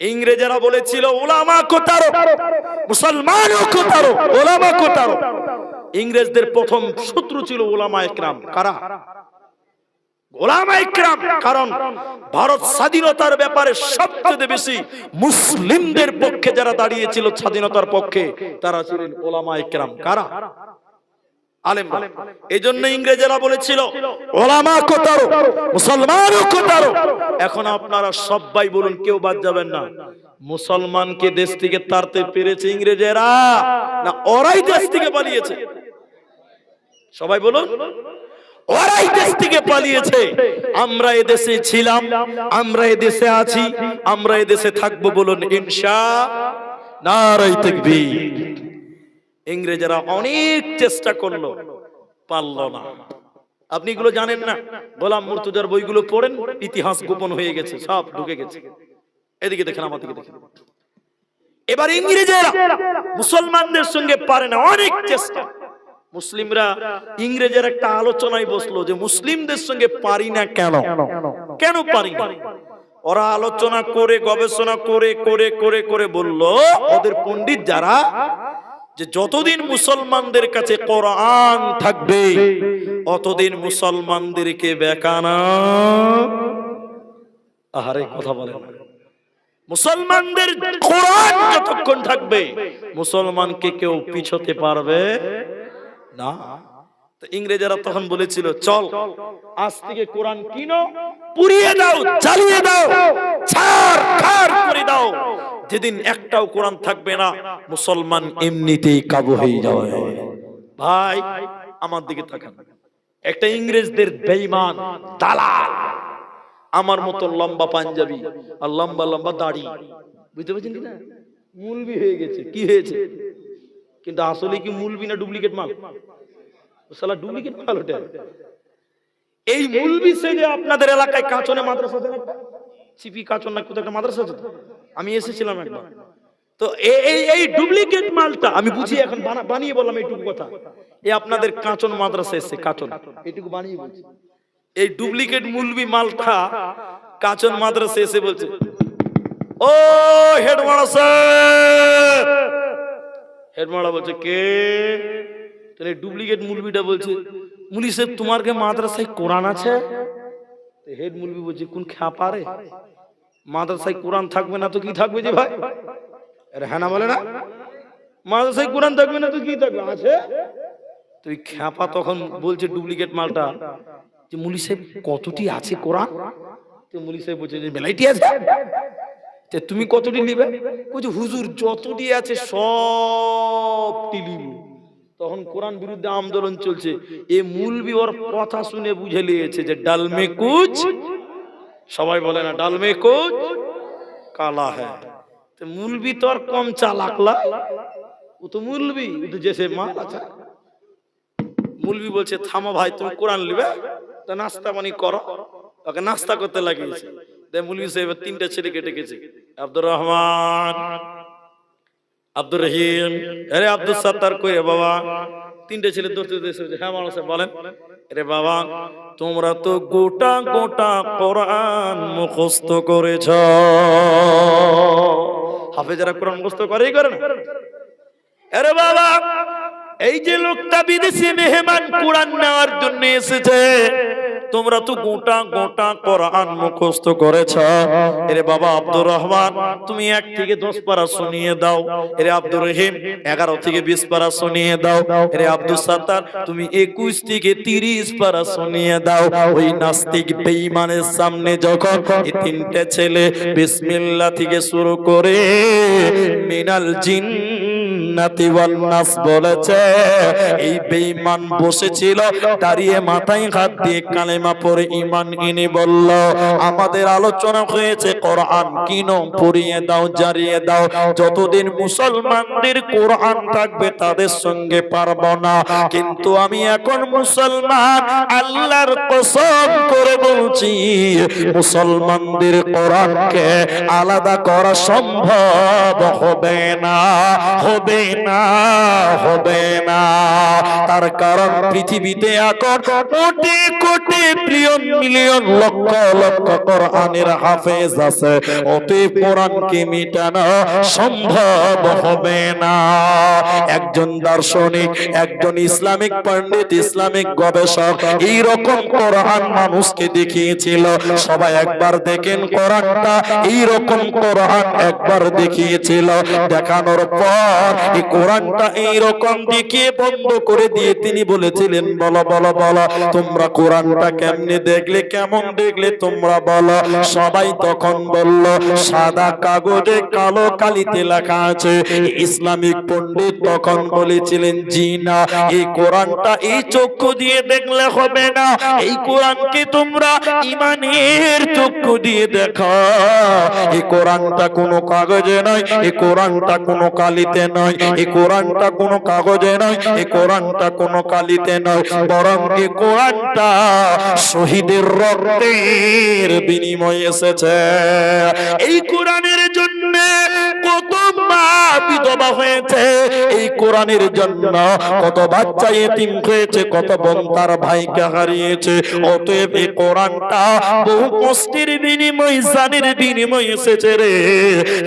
ইংরেজেরা বলেছিল ওলামা কোতারো মুসলমানও কোতারো ওলামা কোতারো ইংরেজদের প্রথম শত্রু ছিল ওলামা একরাম কারা? কারণ ভারত স্বাধীনতার ব্যাপারে সবচেয়ে বেশি মুসলিমদের পক্ষে যারা দাঁড়িয়েছিল স্বাধীনতার পক্ষে, তারা ছিলেন ওলামা ইকরাম। কারা? আলেম এই জন্য ইংরেজেরা বলেছিল ওলামা মুসলমানও এখন আপনারা সবাই বলুন কেউ বাদ যাবেন না। মুসলমানকে দেশ থেকে তাড়তে পেরেছে ইংরেজেরা না ওরাই দেশ থেকে পালিয়েছে? সবাই বলুন ওরাই দেশ থেকে পালিয়েছে। আমরা এদেশে ছিলাম আমরা এদেশে আছি আমরা এদেশে থাকব বলুন ইনশা নারাই তাকবীর। ইংরেজরা অনেক চেষ্টা করল, পারল না। আপনি এগুলো জানেন না? গোলাম মুর্তুজার বইগুলো পড়েন, ইতিহাস গোপন হয়ে গেছে, সব ঢুকে গেছে। এদিকে দেখেন আমাদেরকে দেখেন। এবার ইংরেজেরা মুসলমানদের সঙ্গে পারে না, অনেক চেষ্টা। মুসলিমরা ইংরেজের একটা আলোচনায় বসল যে মুসলিমদের সঙ্গে পারি না কেন? কেন পারি না? ওরা আলোচনা করে, গবেষণা করে করে করে করে বলল, ওদের পণ্ডিত যারা যে যতদিন মুসলমানদের কাছে কোরআন থাকবে, অতদিন মুসলমানদেরকে বেকানা। আহারে, কথা বলে মুসলমানদের কোরআন যতক্ষণ থাকবে, মুসলমানকে কেউ পিছতে পারবে না। ইংরেজরা তখন বলেছিল, চল, আজ থেকে কোরআন কিনো, পুড়িয়ে দাও, জ্বালিয়ে দাও, ছাড় করে দাও। যেদিন একটাও কোরআন থাকবে না, মুসলমান এমনিতেই কাবু হয়ে যাবে। ভাই, আমার দিকে তাকান। একটা ইংরেজদের বেঈমান, দালাল, আমার মতো লম্বা পাঞ্জাবি আর লম্বা লম্বা দাড়ি। বুঝতে পারছেন না মুলবি হয়ে গেছে। কি হয়েছে? কিন্তু আসলে কি মুলবি না ডুপ্লিকেট মাল? শালা ডুপ্লিকেট মাল ওটা। এই মুলবি সেজে আপনাদের এলাকায় কাঁচনে মাদ্রাসা আছে না একটা? সিপি কাঁচন না কোথাও একটা মাদ্রাসা আছে? আমি এসেছিলাম একবার। তো এই এই ডুপ্লিকেট মালটা আমি বুঝি এখন বানিয়ে বললাম এইটুকু কথা। এই আপনাদের কাঁচন মাদ্রাসা এসছে কাঁচন। এইটুকু বানিয়ে বলছি। এই ডুপ্লিকেট মুলবি মালটা কাঁচন মাদ্রাসা এসে বলছে। ও হেড হেড মারা বলছে কে? তাহলে ডুপ্লিকেট মুলবিটা বলছে মুলি সাহেব তোমার কে মাদ্রাসায় কোরআন আছে? হেড মুলবি বলছে কোন খ্যাপা রে? মাদ্রাসায় কোরআন থাকবে না তো কি থাকবে যে ভাই? আরে হ্যাঁ না বলে না? মাদ্রাসায় কোরআন থাকবে না তো কি থাকবে? আছে? তুই খ্যাপা তখন বলছে ডুপ্লিকেট মালটা। যে মুলি সাহেব কতটি আছে কোরআন? তো মুলি সাহেব বলছে যে মেলাইটি আছে। তে তুমি কতটি নিবে? বলছে হুজুর যতটি আছে সবটি নিব। তখন কোরআন বিরুদ্ধে আন্দোলন চলছে। এ মুলবি ওর কথা শুনে বুঝে লিয়েছে যে ডালমে কুচ সবাই বলে না ডালমে কুচ কালা হ্যাঁ। মুলবি তো আর কম চালাকলা ও তো মুলবি, ও তো জেসে মাল আছে মুলবি বলছে, থামো ভাই, তুমি কোরআন লিবে নাস্তা পানি করো। ওকে নাস্তা করতে লাগিয়েছে। মুলবি সাহেব তিনটা ছেলেকে ডেকেছে। আব্দুর রহমান, আব্দুর রহিম, আরে আব্দুল সাত্তার কই বাবা? তিনটে ছেলে ধরতে হ্যাঁ মানুষ বলেন। আরে বাবা, তোমরা তো গোটা গোটা কোরআন মুখস্থ করেছ। হাফেজারা কোরআন মুখস্থ করেই করে না। আরে বাবা, এই যে লোকটা বিদেশি মেহমান কোরআন নেওয়ার জন্য এসেছে তোমরা তো গোটা গোটা কোরআন মুখস্থ করেছ। এরে বাবা আব্দুর রহমান, তুমি এক থেকে দশ পারা শুনিয়ে দাও। এরে আব্দুর রহিম, এগারো থেকে বিশ পারা শুনিয়ে দাও। এরে আব্দুল সাত্তার তুমি একুশ থেকে তিরিশ পারা শুনিয়ে দাও। ওই নাস্তিক বেঈমানের সামনে যখন এই তিনটে ছেলে বিসমিল্লাহ থেকে শুরু করে মিনাল জিন জান্নাতি বলেছে। এই বেঈমান বসেছিল, দাঁড়িয়ে মাথায় হাত দিয়ে কালেমা পড়ে ঈমান এনে বলল, আমাদের আলোচনা হয়েছে, কোরআন পড়িয়ে দাও, জারিয়ে দাও। যতদিন মুসলমানদের কোরআন থাকবে, তাদের সঙ্গে পারব না। কিন্তু আমি এখন মুসলমান, আল্লাহর কসম করে বলছি, মুসলমানদের কোরআনকে আলাদা করা সম্ভব হবে না, হবে না, হবে না। তার কারণ পৃথিবীতে এখন কোটি কোটি মিলিয়ন লক্ষ লক্ষ কোরআনের হাফেজ আছে। অতএব কোরআনকে সম্ভব হবে না। একজন দার্শনিক, একজন ইসলামিক পণ্ডিত, ইসলামিক গবেষক এই রকম কোরআন মানুষকে দেখিয়েছিল। সবাই একবার দেখেন কোরআনটা। এই রকম কোরআন একবার দেখিয়েছিল। দেখানোর পর এই কোরআনটা এই রকম দেখিয়ে বন্ধ করে দিয়ে তিনি বলেছিলেন, বলো বলো বলো, তোমরা কোরআনটা কেমনে দেখলে, কেমন দেখলে তোমরা বলো? সবাই তখন বলল, সাদা কাগজে কালো কালিতে লেখা আছে। ইসলামিক পণ্ডিত তখন বলেছিলেন, জি না, এই কোরআনটা এই চক্ষু দিয়ে দেখলে হবে না। এই কোরআনকে তোমরা ইমানের চক্ষু দিয়ে দেখো এই কোরআনটা কোনো কাগজে নয়, এই কোরআনটা কোনো কালিতে নয়। এই কোরআনটা কোনো কাগজে নয়, এই কোরআনটা কোনো কালিতে নয়। বরং এই কোরআনটা শহীদের রক্তের বিনিময়ে এসেছে। এই কোরআনের জন্য কত বিধবা হয়েছে। এই কোরআনের জন্য কত বাচ্চা এতিম হয়েছে, কত বোন তার ভাইকে হারিয়েছে। অতএব এই কোরআনটা বহু কষ্টের বিনিময়, জানের বিনিময় এসেছে রে।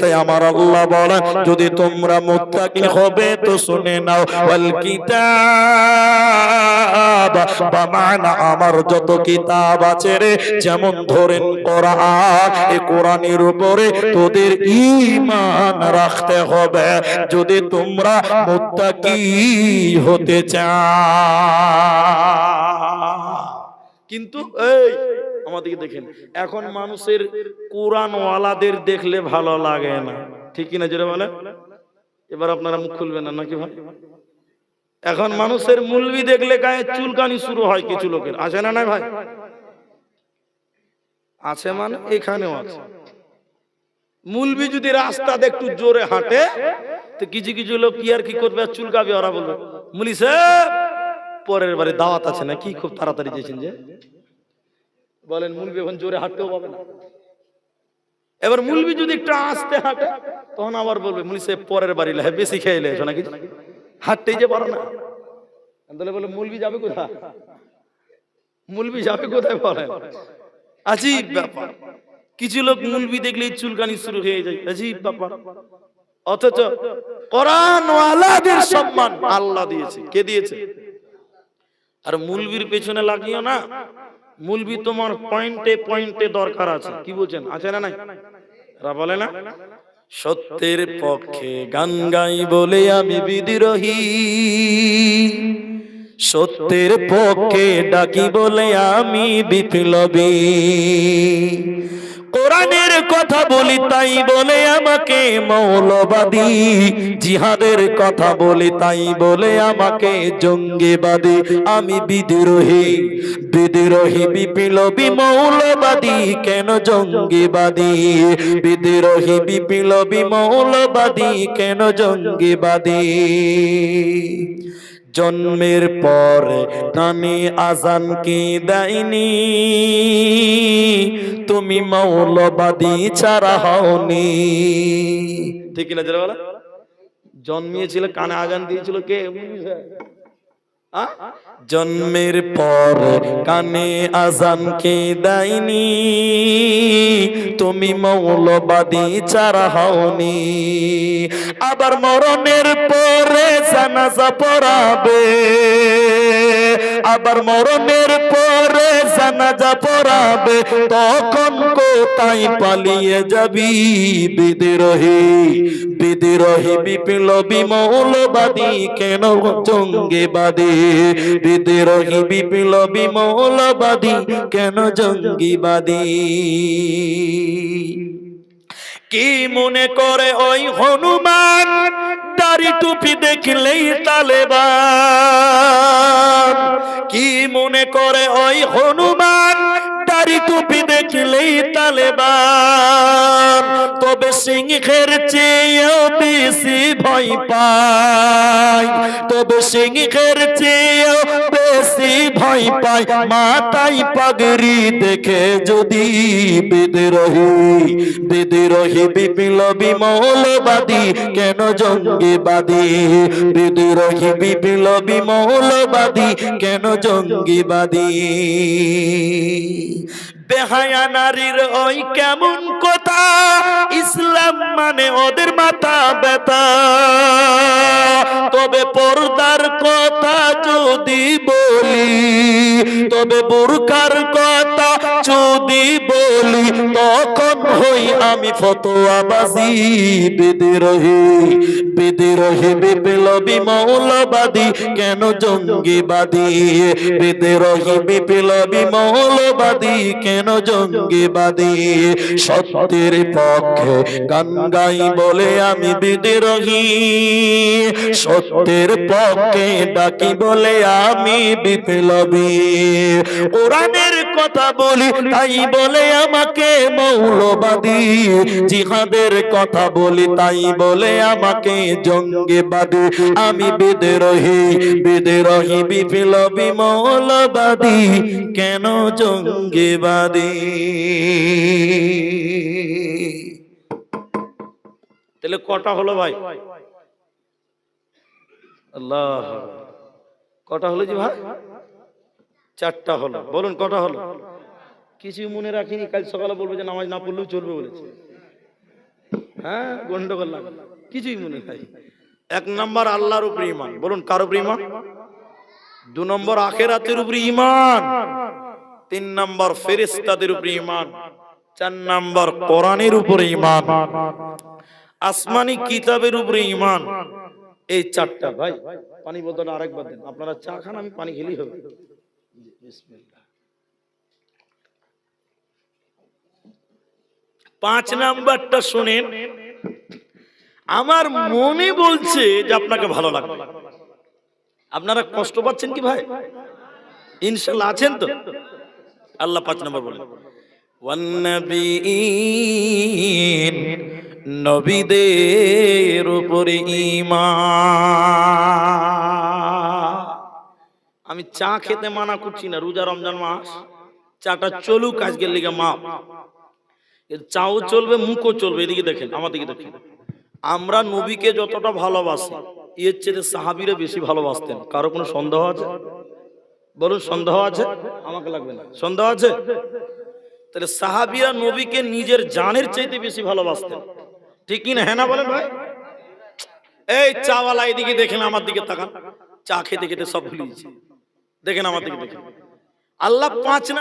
তাই আমার আল্লাহ বলেন, যদি তোমরা মুত্তাকি হবে তো শুনে নাও কিতাব। আমার যত কিতাব আছে রে, যেমন ধরেন কোরআন, এই কোরআনের উপরে তোদের ঈমান রাখতে হবে। যদি তোমরা মুত্তাকি হতে চাও। কিন্তু এই, আমাদেরকে দেখেন, এখন মানুষের কোরআন ওয়ালাদের দেখলে ভালো লাগে না। ঠিক কিনা যেটা বলে এবার আপনারা মুখ খুলবেন না, নাকি ভাই? এখন মানুষের মুলবি দেখলে গায়ে চুলকানি শুরু হয় কিছু লোকের। আছে না নাই ভাই? আছে মানে এখানেও আছে। মুলবি যদি রাস্তাতে একটু জোরে হাঁটে, তো কিছু কিছু লোক কি আর কি করবে? আর চুলকাবে ওরা বলবে, মুলি পরের বারে দাওয়াত আছে না, কি খুব তাড়াতাড়ি চেয়েছেন যে? বলেন, মুলবি এখন জোরে হাঁটতেও পাবে না। এবার মুলবি যদি একটু আস্তে হাঁটে, তখন আবার বলবে, মুলি সাহেব পরের বাড়ি লাই বেশি খেয়ে লেছো নাকি? হাঁটতেই যে পারো না। তাহলে বলে, মুলবি যাবে কোথায়? মুলবি যাবে কোথায় বলেন? আজীব ব্যাপার। কিছু লোক মুলবি দেখলেই চুলকানি শুরু হয়ে যায়। অথচ কোরআন ওয়ালাদের সম্মান আল্লাহ দিয়েছে। কে দিয়েছে? আর মুলবির পেছনে লাগিও না। মুলবি তোমার পয়েন্টে পয়েন্টে দরকার আছে। কি বলছেন? আছে না নাই? বলে না? সত্যের পক্ষে গান গাই বলে আমি বিদ্রোহী। সত্যের পক্ষে ডাকি বলে আমি বিপ্লবী। কোরআনের কথা বলি তাই বলে আমাকে মৌলবাদী, জিহাদের কথা বলি তাই বলে আমাকে জঙ্গিবাদী। আমি বিদ্রোহী বিদ্রোহী বিপ্লবী মৌলবাদী, কেন জঙ্গিবাদী? বিদ্রোহী বিপ্লবী মৌলবাদী, কেন জঙ্গিবাদী? জন্মের পর কানে আজান কি দেয়নি? তুমি মৌলবাদী ছাড়া হওনি। ঠিক কিনা যেটা বলা জন্মিয়েছিল, কানে আগান দিয়েছিল কে? জন্মের পর কানে আজানকে কে দেয়নি? তুমি মৌলবাদী ছাড়া হওনি। আবার মরণের পরে জানাজা পড়াবে। আবার মরণের পরে জানাজা পড়াবে। তখন কোথায় পালিয়ে যাবি? বিদ্রোহী বিদ্রোহী, বিপ্লবী, মৌলবাদী, কেন জঙ্গিবাদী? বিদ্রোহী, বিপ্লবী, মৌলবাদী, কেন জঙ্গিবাদী? কি মনে করে ওই হনুমান? দাড়ি টুপি দেখলেই তালেবান। কি মনে করে ওই হনুমান? দাড়ি টুপি দেখলেই তালেবান। তবে সিংহের চেয়েও বেশি ভয় পায়। তবে সিংহের চেয়েও বেশি ভয় পায় মাতাই পাগড়ি দেখে যদি বিদ্রোহী বিদ্রোহী বিপ্লবী মৌলবাদী, কেন জঙ্গিবাদী? বিদ্রোহী বিপ্লবী মৌলবাদী, কেন জঙ্গিবাদী? বেহায়া নারীর ওই কেমন কথা? ইসলাম মানে ওদের মাথা ব্যথা। তবে পর্দার কথা যদি বলি তবে বুরকার কথা যদি বলি তখন হই আমি ফতোয়াবাজি বিদ্রোহী বিদ্রোহী বিপ্লবী মৌলবাদী, কেন জঙ্গিবাদী? বিদ্রোহী বিপ্লবী মৌলবাদী, কেন জঙ্গিবাদী? সত্যের পক্ষে গান গাই বলে আমি বিদ্রোহী সত্যের পক্ষে ডাকি বলে আমি বিপ্লবী। কোরআনের কথা বলি, তাই বলে আমাকে মৌলবাদী। জিহাদের কথা বলি, তাই বলে আমাকে জঙ্গে জঙ্গিবাদী আমি বিদ্রোহী বিদ্রোহী বিপ্লবী মৌলবাদী কেন জঙ্গে জঙ্গিবাদী তাহলে কটা হলো ভাই? আল্লাহ। কটা হলো জি ভাই? চারটা হলো। বলুন কটা হলো? কিছু মনে রাখিনি, কাল সকালে বলব যে নামাজ না পড়লেও চলবে বলেছে। হ্যাঁ গন্ডগোল লাগবে কিছুই মনে নাই। এক নাম্বার আল্লাহর উপরে ইমান বলুন কার উপরে ইমান দু নম্বর আখেরাতের উপরে ইমান তিন নম্বর ফেরেস্তাদের উপরে ইমান চার নম্বর কোরআনের উপরে ইমান আসমানি কিতাবের উপরে ইমান এই চারটা ভাই পানি বোতল আরেকবার দেন। আপনারা চা খান আমি পানি খেলেই হবে জি, বিসমিল্লাহ। পাঁচ নাম্বারটা শোনেন। আমার মনে বলছে যে আপনাকে ভালো লাগবে। আপনারা কষ্ট পাচ্ছেন কি ভাই? ইনশাল্লাহ আছেন তো? আল্লাহ পাঁচ নম্বর বলেন। নবীদের উপরে আমি চা খেতে মানা করছি না, রোজা রমজান মাস। চাটা চলুক আজকের লিগে এর চাও চলবে, মুখও চলবে, এদিকে দেখেন, আমার দিকে দেখেন। আমরা নবীকে যতটা ভালোবাসি, এর চেয়ে সাহাবিরা বেশি ভালোবাসতেন। কারও কোনো সন্দেহ আছে? বলুন, সন্দেহ আছে? আমাকে লাগবে না। সন্দেহ আছে? তাহলে সাহাবিরা নবীকে নিজের জানের চাইতে বেশি ভালোবাসতেন। ঠিক কি না? হ্যাঁ না বলেন ভাই? এই চাওয়ালা, এদিকে দেখেন, আমার দিকে তাকান। চা খেতে খেতে সব ভুলে গেছি। দেখেন, আমার দিকে দেখেন। আল্লাহ পাঁচ না